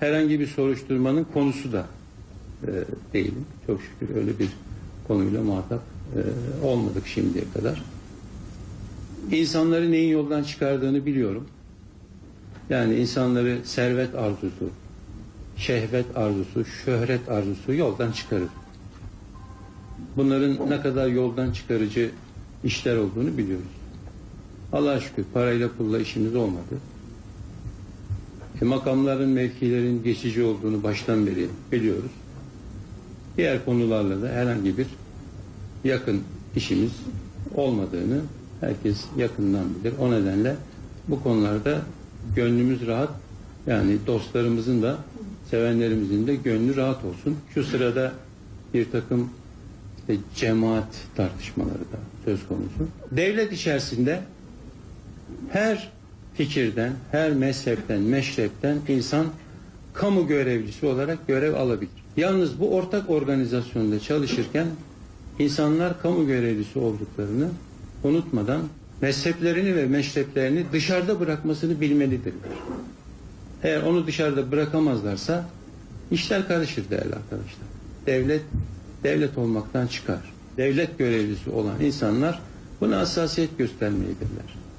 herhangi bir soruşturmanın konusu da e, değilim. Çok şükür öyle bir konuyla muhatap e, olmadık şimdiye kadar. İnsanları neyin yoldan çıkardığını biliyorum. Yani insanları servet arzusu, şehvet arzusu, şöhret arzusu yoldan çıkarır. Bunların ne kadar yoldan çıkarıcı işler olduğunu biliyoruz. Allah'a şükür parayla pulla işimiz olmadı. E, makamların, mevkilerin geçici olduğunu baştan beri biliyoruz. Diğer konularla da herhangi bir yakın işimiz olmadığını herkes yakından bilir. O nedenle bu konularda gönlümüz rahat. Yani dostlarımızın da sevenlerimizin de gönlü rahat olsun. Şu sırada bir takım işte cemaat tartışmaları da söz konusu. Devlet içerisinde her fikirden, her mezhepten, meşrepten insan kamu görevlisi olarak görev alabilir. Yalnız bu ortak organizasyonda çalışırken insanlar kamu görevlisi olduklarını unutmadan mezheplerini ve meşreplerini dışarıda bırakmasını bilmelidirler. Eğer onu dışarıda bırakamazlarsa işler karışır değerli arkadaşlar. Devlet devlet olmaktan çıkar. Devlet görevlisi olan insanlar buna hassasiyet göstermelidirler.